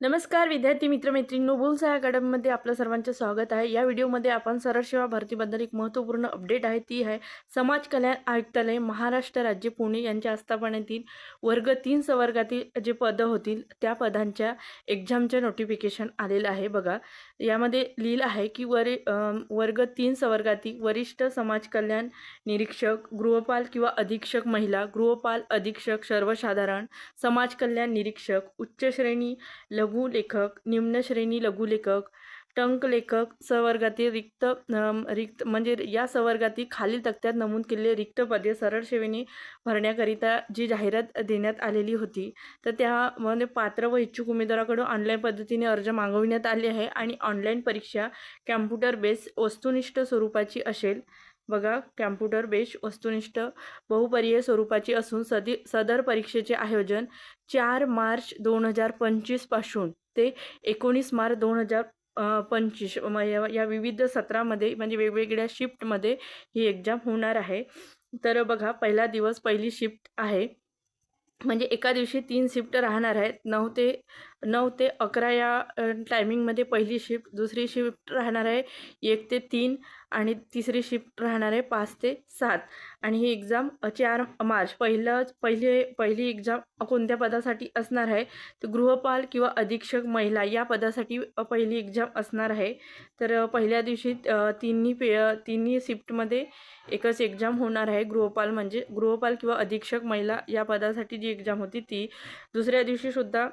नमस्कार विद्यार्थी मित्रमैत्रिणी बुलसा अकॅडमीमध्ये आपलं सर्वांचं स्वागत आहे. या व्हिडिओमध्ये आपण सरळ सेवा भरतीबद्दल एक महत्त्वपूर्ण अपडेट आहे. ती आहे समाज कल्याण आयुक्तालय महाराष्ट्र राज्य पुणे यांच्या आस्थापनेतील वर्ग तीन संवर्गातील जे पदं होतील त्या पदांच्या एक्झामचं नोटिफिकेशन आलेलं आहे बघा. यामध्ये लिहिलं आहे की वरे वर्ग तीन संवर्गातील वरिष्ठ समाज कल्याण निरीक्षक गृहपाल किंवा अधीक्षक महिला गृहपाल अधीक्षक सर्वसाधारण समाज कल्याण निरीक्षक उच्च श्रेणी लघुलेखक निम्न श्रेणी लघुलेखक टंक लेखक सवर्गातील रिक्त रिक्त म्हणजे या सवर्गातील खालील तक्त्यात नमूद केलेले रिक्त पदे सरळ सेवेने भरण्याकरिता जी जाहिरात देण्यात आलेली होती तर त्यामध्ये पात्र व इच्छुक उमेदवाराकडून ऑनलाईन पद्धतीने अर्ज मागविण्यात आले आहे आणि ऑनलाईन परीक्षा कॅम्प्युटर बेस वस्तुनिष्ठ स्वरूपाची असेल. बघा कॅम्प्युटर बेस वस्तुनिष्ठ बहुपर्याय स्वरूपाची असून सदी सदर परीक्षेचे आयोजन चार मार्च दोन हजार पंचवीसपासून ते एकोणीस मार्च दोन हजार पंचवीस म या या विविध सत्रामध्ये म्हणजे वेगवेगळ्या शिफ्टमध्ये ही एक्झाम होणार आहे. तर बघा पहिला दिवस पहिली शिफ्ट आहे. म्हणजे एका दिवशी तीन शिफ्ट राहणार आहेत. नऊ ते नऊ ते अकरा या टायमिंगमध्ये पहिली शिफ्ट दुसरी शिफ्ट राहणार आहे एक ते तीन आणि तिसरी शिफ्ट राहणार आहे पाच ते सात. आणि ही एक्झाम चार मार्च पहिलं पहिली पहिली एक्झाम कोणत्या पदासाठी असणार आहे? तर गृहपाल किंवा अधीक्षक महिला या पदासाठी पहिली एक्झाम असणार आहे. तर पहिल्या दिवशी तिन्ही पे तिन्ही शिफ्टमध्ये एकच एक्झाम होणार आहे गृहपाल. म्हणजे गृहपाल किंवा अधीक्षक महिला या पदासाठी जी एक्झाम होती ती. दुसऱ्या दिवशीसुद्धा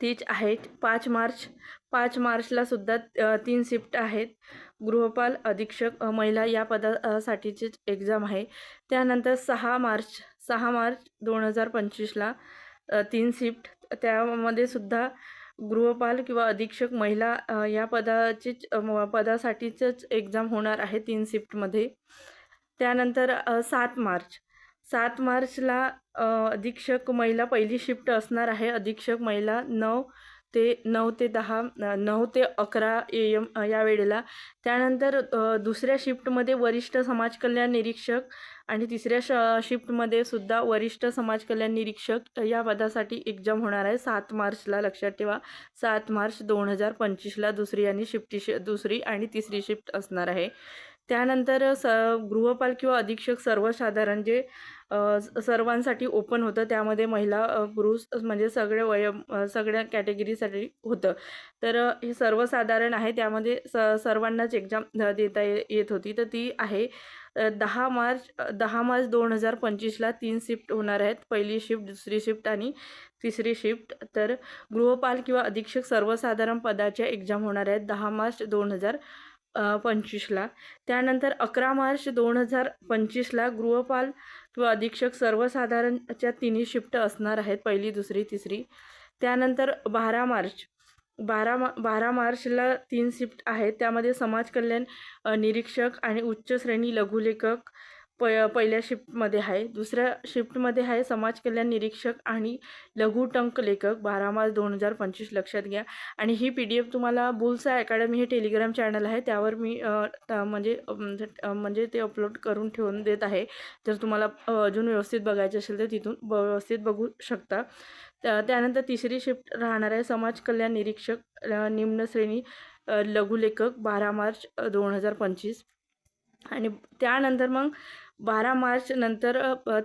तीच आहेत. पाच मार्च पाच मार्चला सुद्धा तीन शिफ्ट आहेत. गृहपाल अधीक्षक महिला या पदासाठीचीच एक्झाम आहे. त्यानंतर सहा मार्च सहा मार्च दोन हजार पंचवीसला तीन शिफ्ट. त्यामध्ये सुद्धा गृहपाल किंवा अधीक्षक महिला या पदाचीच पदासाठीचंच एक्झाम होणार आहे तीन शिफ्टमध्ये. त्यानंतर सात मार्च सात मार्चला अधीक्षक महिला पहिली शिफ्ट असणार आहे. अधीक्षक महिला नऊ ते नऊ ते दहा नऊ ते अकरा ए एम या वेळेला. त्यानंतर दुसऱ्या शिफ्टमध्ये वरिष्ठ समाज कल्याण निरीक्षक आणि तिसऱ्या श शिफ्टमध्ये सुद्धा वरिष्ठ समाज कल्याण निरीक्षक या पदासाठी एक्झाम होणार आहे. सात मार्चला लक्षात ठेवा. सात मार्च दोन हजार पंचवीसला दुसरी आणि शिफ्टी शि दुसरी आणि तिसरी शिफ्ट असणार आहे. त्यानंतर स गृहपाल किंवा अधीक्षक सर्वसाधारण जे सर्वांसाठी ओपन होतं त्यामध्ये महिला पुरुष म्हणजे सगळे वय सगळ्या कॅटेगरीसाठी होतं. तर हे सर्वसाधारण आहे त्यामध्ये स सर्वांनाच एक्झाम देता येत होती. तर ती आहे दहा मार्च दहा मार्च दोन हजार पंचवीसला तीन शिफ्ट होणार आहेत. पहिली शिफ्ट दुसरी शिफ्ट आणि तिसरी शिफ्ट तर गृहपाल किंवा अधीक्षक सर्वसाधारण पदाच्या एक्झाम होणार आहेत. दहा मार्च दोन हजार पंचवीसला. त्यानंतर अकरा मार्च दोन हजार पंचवीसला गृहपाल किंवा अधीक्षक सर्वसाधारणच्या तिन्ही शिफ्ट असणार आहेत पहिली दुसरी तिसरी. त्यानंतर बारा मार्च बारा मा बारा मार्चला तीन शिफ्ट आहेत. त्यामध्ये समाज कल्याण निरीक्षक आणि उच्च श्रेणी लघुलेखक प पहिल्या शिफ्टमध्ये आहे. दुसऱ्या शिफ्टमध्ये आहे समाज कल्याण निरीक्षक आणि लघु टंक लेखक. बारा मार्च दोन हजार पंचवीस लक्षात घ्या. आणि ही पी डी एफ तुम्हाला बुल्सा अकॅडमी हे टेलिग्राम चॅनल आहे. त्यावर मी म्हणजे म्हणजे ते अपलोड करून ठेवून देत आहे. जर तुम्हाला अजून व्यवस्थित बघायचे असेल तर तिथून ब व्यवस्थित बघू शकता. त्यानंतर तिसरी शिफ्ट राहणार आहे समाज कल्याण निरीक्षक निम्न श्रेणी लघुलेखक बारा मार्च दोन हजार पंचवीस. आणि त्यानंतर मग बारा मार्च नंतर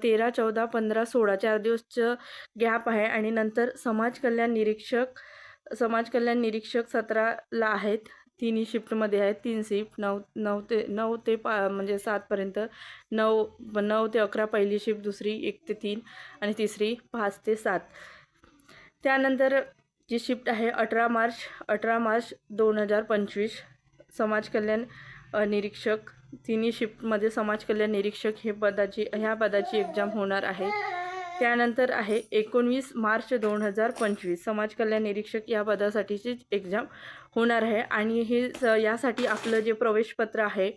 तेरा चौदा पंधरा सोळा चार दिवसचं गॅप आहे आणि नंतर समाज कल्याण निरीक्षक समाज कल्याण निरीक्षक सतराला आहेत. तिन्ही शिफ्टमध्ये आहेत. तीन शिफ्ट नऊ नऊ ते नऊ ते पा म्हणजे सातपर्यंत नऊ नऊ ते अकरा पहिली शिफ्ट दुसरी एक ते तीन आणि तिसरी पाच ते सात. त्यानंतर जी शिफ्ट आहे अठरा मार्च अठरा मार्च दोन हजार पंचवीस समाज कल्याण निरीक्षक तिन्ही शिफ्टमध्ये समाज कल्याण निरीक्षक हे पदाची ह्या पदाची एक्झाम होणार आहे. त्यानंतर आहे एकोणवीस मार्च दोन हजार पंचवीस. समाज कल्याण निरीक्षक या पदासाठीची एक्झाम होणार आहे. आणि हे स यासाठी आपलं जे प्रवेशपत्र आहे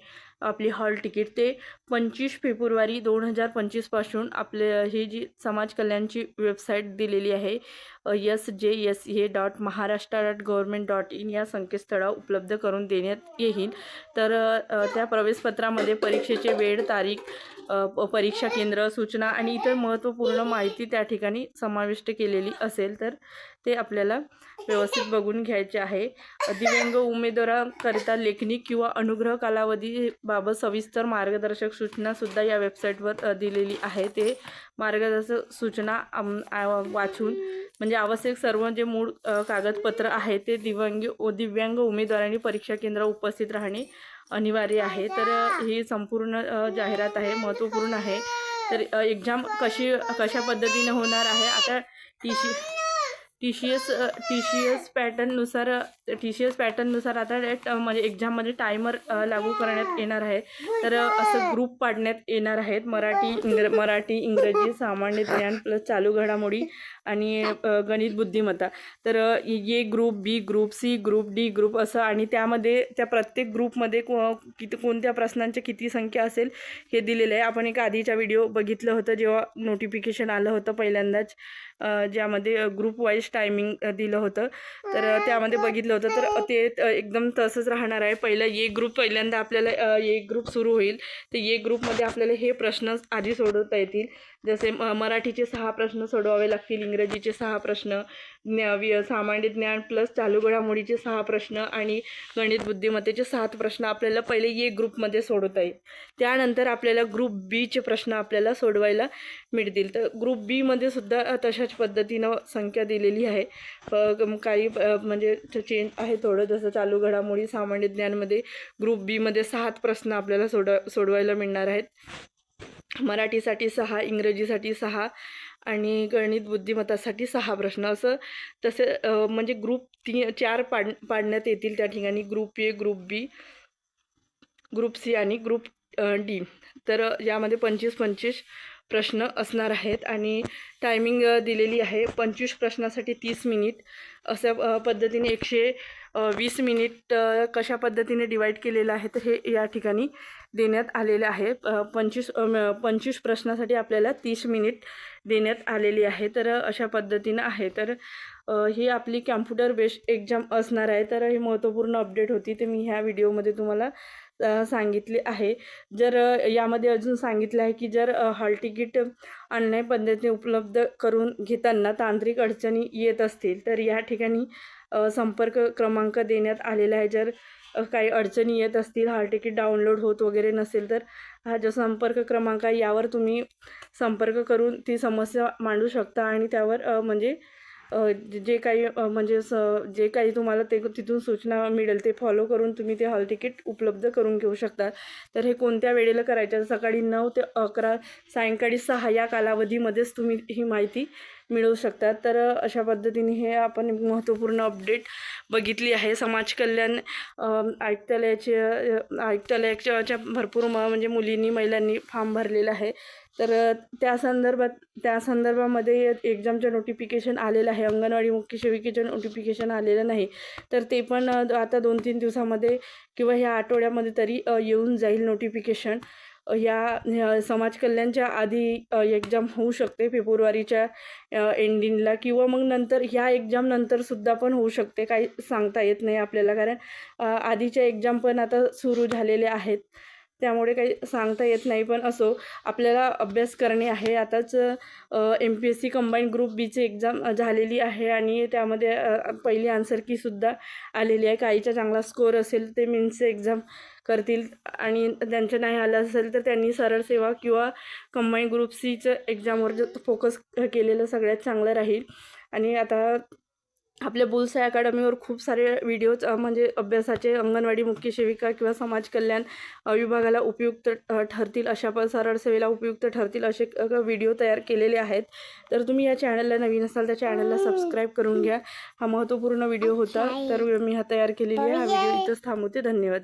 आपली हॉल तिकीट. ते पंचवीस फेब्रुवारी दोन हजार पंचवीसपासून आपले ही जी समाज कल्याणची वेबसाईट दिलेली आहे यस जे यस हे dot Maharashtra dot government dot in या संकेतस्थळावर उपलब्ध करून देण्यात येईल. तर त्या प्रवेशपत्रामध्ये परीक्षेचे वेळ तारीख परीक्षा केंद्र सूचना आणि इतर महत्त्वपूर्ण माहिती त्या ठिकाणी समाविष्ट केलेली असेल तर ते आपल्याला व्यवस्थित बघून घ्यायचे आहे. दिव्यांग उमेदवाराकरिता लेखनी किंवा अनुग्रह कालावधीबाबत सविस्तर मार्गदर्शक सूचनासुद्धा या वेबसाईटवर दिलेली आहे. ते मार्गदर्शक सूचना वाचून म्हणजे आवश्यक सर्व जे मूळ कागदपत्र आहे ते दिव्यांग दिव्यांग उमेदवारांनी परीक्षा केंद्रावर उपस्थित राहणे अनिवार्य आहे. तर ही संपूर्ण जाहिरात आहे महत्त्वपूर्ण आहे. तर एक्झाम कशी कशा पद्धतीने होणार आहे? आता T C T C S T C S पॅटर्ननुसार T C S पॅटर्ननुसार आता म्हणजे एक्झाममध्ये टायमर लागू करण्यात येणार आहे. तर असं ग्रुप पाडण्यात येणार आहेत. मराठी इंग्र मराठी इंग्रजी सामान्य ज्ञान प्लस चालू घडामोडी. आणि गणित बुद्धिमत्ता. तर ये A group B group C group D group असं आणि त्यामध्ये त्या प्रत्येक ग्रुपमध्ये को किती कोणत्या प्रश्नांची किती संख्या असेल हे दिलेलं आहे. आपण एक आधीचा व्हिडिओ बघितलं होतं जेव्हा नोटिफिकेशन आलं होतं पहिल्यांदाच ज्यामध्ये ग्रुप वाईज टायमिंग दिलं होतं. तर त्यामध्ये बघितलं होतं. तर ते एकदम तसंच राहणार आहे. पहिलं ए ग्रुप पहिल्यांदा आपल्याला ये ए ग्रुप सुरू होईल. तर ए ग्रुपमध्ये आपल्याला हे प्रश्न आधी सोडवता येतील. जसे म मराठीचे सहा प्रश्न सोडवावे लागतील इंग्रजीचे सहा प्रश्न ज्ञा वि सामान्य ज्ञान प्लस चालू घडामोडीचे सहा प्रश्न आणि गणित बुद्धिमत्तेचे सात प्रश्न आपल्याला पहिले ए ग्रुपमध्ये सोडवता येईल. त्यानंतर आपल्याला ग्रुप बीचे प्रश्न आपल्याला सोडवायला मिळतील. तर ग्रुप बीमध्ये सुद्धा तशाच पद्धतीनं संख्या दिलेली आहे. काही म्हणजे चेंज आहे थोडं जसं चालू घडामोडी सामान्य ज्ञानमध्ये ग्रुप बीमध्ये सात प्रश्न आपल्याला सोड सोडवायला मिळणार आहेत. मराठीसाठी सहा इंग्रजीसाठी सहा आणि गणित बुद्धिमत्तासाठी सहा प्रश्न. असं तसे म्हणजे ग्रुप ती चार पाड पाडण्यात येतील त्या ठिकाणी group A group B group C आणि ग्रुप डी तर यामध्ये पंचवीस पंचवीस प्रश्न असणार आहेत आणि टायमिंग दिलेली आहे. पंचवीस प्रश्नासाठी तीस मिनिट अशा पद्धतीने एकशे वीस मिनिट कशा पद्धतीने डिवाईड केलेलं आहे तर हे या ठिकाणी देण्यात आलेले आहे. पंचवीस म- पंचवीस प्रश्नासाठी आपल्याला तीस मिनिट देण्यात आलेली आहे. तर अशा पद्धतीनं आहे. तर ही आपली कॅम्प्युटर बेस्ड एक्झाम असणार आहे. तर ही महत्त्वपूर्ण अपडेट होती. ते मी ह्या व्हिडिओमध्ये तुम्हाला सांगितले आहे. जर यामध्ये अजून सांगितलं आहे की जर हॉल तिकीट ऑनलाईन पद्धतीने उपलब्ध करून घेताना तांत्रिक अडचणी येत असतील तर या ठिकाणी ठिकाणी संपर्क क्रमांक देण्यात आलेला आहे. जर काही अडचणी येत असतील हॉल तिकीट डाउनलोड होत वगैरे नसेल तर हा जो संपर्क क्रमांक आहे यावर तुम्ही संपर्क करून ती समस्या मांडू शकता आणि त्यावर म्हणजे जे काही म्हणजे स जे काही तुम्हाला ते तिथून सूचना मिळेल ते फॉलो करून तुम्ही ते हॉल तिकीट उपलब्ध करून घेऊ शकता. तर हे कोणत्या वेळेला करायचं? सकाळी नऊ ते अकरा सायंकाळी सहा या कालावधीमध्येच तुम्ही ही माहिती मिळवू शकता. तर अशा पद्धतीने हे आपण महत्त्वपूर्ण अपडेट बघितली आहे. समाज कल्याण आयुक्तालयाचे आयुक्तालयाच्या भरपूर म म्हणजे मुलींनी महिलांनी फॉर्म भरलेला आहे. तर त्या संदर्भात त्या संदर्भामध्ये एक्झामचं नोटिफिकेशन आलेलं आहे. अंगणवाडी मुख्य सेविकेचं नोटिफिकेशन आलेलं नाही. तर ते पण आता दोन तीन दिवसामध्ये किंवा ह्या आठवड्यामध्ये तरी येऊन जाईल नोटिफिकेशन. या समाज कल्याणच्या आधी एक्झाम होऊ शकते फेब्रुवारीच्या एंडिंगला किंवा मग नंतर ह्या एक्झाम सुद्धा पण होऊ शकते. काही सांगता येत नाही आपल्याला कारण आधीच्या एक्झाम पण आता सुरू झालेल्या आहेत. त्यामुळे काही सांगता येत नाही. पण असो आपल्याला अभ्यास करणे आहे. आताच M P S C combine group बीची एक्झाम झालेली आहे आणि त्यामध्ये पहिली आन्सर कीसुद्धा आलेली आहे. काहीचा चांगला स्कोअर असेल ते मीन्सचे एक्झाम करतील आणि त्यांचं नाही आलं असेल तर त्यांनी सरळ सेवा किंवा कंबाईन ग्रुप सीचं एक्झामवर फोकस केलेलं सगळ्यात चांगलं राहील. आणि आता आपल्या बुल्स या अकॅडमीवर खूप सारे व्हिडिओज म्हणजे अभ्यासाचे अंगणवाडी मुख्य सेविका किंवा समाज कल्याण विभागाला उपयुक्त ठरतील अशा पण सरळ सेवेला उपयुक्त ठरतील असे व्हिडिओ तयार केलेले आहेत. तर तुम्ही या चॅनलला नवीन असाल तर चॅनलला सबस्क्राईब करून घ्या. हा महत्त्वपूर्ण व्हिडिओ होता. तर मी हा तयार केलेली आहे. हा व्हिडिओ इथंच थांबवते. धन्यवाद.